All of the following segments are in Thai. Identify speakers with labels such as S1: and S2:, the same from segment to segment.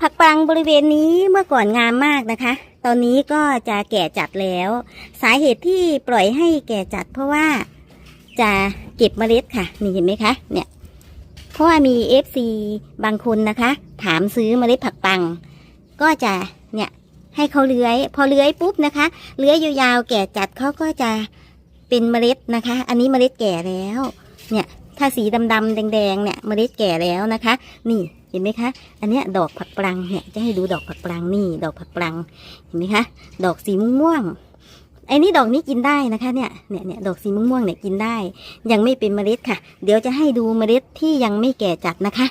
S1: ผักปังบริเวณนี้เมื่อก่อนงามมากนะคะ ตอนนี้ก็จะแก่จัดแล้ว สาเหตุที่ปล่อยให้แก่จัด เพราะว่าจะเก็บเมล็ดค่ะ นี่เห็นไหมคะ เนี่ย เพราะว่ามี FC บางคนนะคะ ถามซื้อเมล็ดผักปัง ก็จะเนี่ยให้เขาเลื้อย พอเลื้อยปุ๊บนะคะ เลื้อยยาวๆแก่จัดเขาก็จะเป็นเมล็ดนะคะ อันนี้เมล็ดแก่แล้ว เนี่ย ถ้าสีดำๆแดงๆเนี่ยเมล็ดแก่แล้วนะคะ นี่ ห็นไหมคะ อันเนี้ยดอกผักปรังเนี่ยจะให้ดูดอกผักปรังนี่ ดอกผักปรัง เห็นไหมคะ ดอกสีม่วงไอ้นี่ดอกนี้กินได้นะคะเนี่ยเนี่ยเนี่ยดอกสีม่วงๆเนี่ยกินได้ ยังไม่เป็นเมล็ดค่ะ เดี๋ยวจะให้ดูเมล็ดที่ยังไม่แก่จัดนะคะ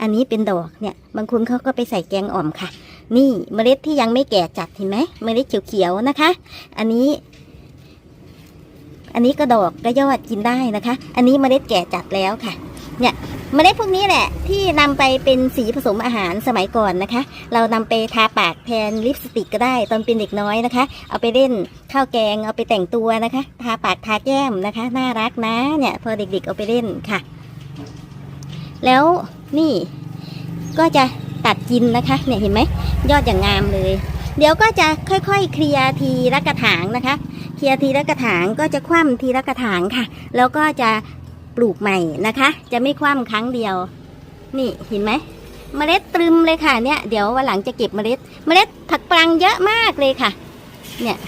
S1: อันนี้เป็นดอกเนี่ยบางคนเขาก็ไปใส่แกงอ่อมค่ะ นี่เมล็ดที่ยังไม่แก่จัดเห็นไหมเมล็ดเขียวๆนะคะ อันนี้ อันนี้ก็ดอกก็ยอดกินได้นะคะ อันนี้เมล็ดแก่จัดแล้วค่ะ เนี่ยเมล็ดพวกนี้แหละที่นำไปเป็นสีผสมอาหารสมัยก่อนนะคะ เรานำไปทาปากแทนลิปสติกก็ได้ตอนเป็นเด็กน้อยนะคะ เอาไปเล่นข้าวแกงเอาไปแต่งตัวนะคะ ทาปากทาแก้มนะคะ น่ารักนะเนี่ยพอเด็กๆเอาไปเล่นค่ะ แล้วนี่ก็จะตัดกินนะคะเนี่ยเห็นไหมยอดอย่างงามเลย เดี๋ยวก็จะค่อยๆ เคลียร์ทีละกระถางนะคะ เคลียร์ทีละกระถางก็จะคว่ำทีละกระถางค่ะ แล้วก็จะ ปลูกใหม่นะคะ จะไม่คว่ำครั้งเดียว นี่เห็นไหมเมล็ดตรึมเลยค่ะเนี่ยเดี๋ยววันหลังจะเก็บเมล็ด เมล็ดผักปรังเยอะมากเลยค่ะ เนี่ย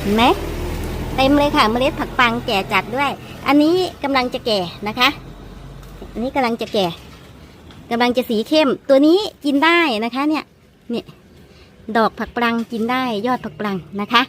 S1: เห็นไหมเต็มเลยค่ะเมล็ดผักปังแก่จัดด้วย อันนี้กำลังจะแก่นะคะ อันนี้กำลังจะแก่กำลังจะสีเข้ม ตัวนี้กินได้นะคะ เนี่ย เนี่ย ดอกผักปรังกินได้ยอดผักปรังนะคะ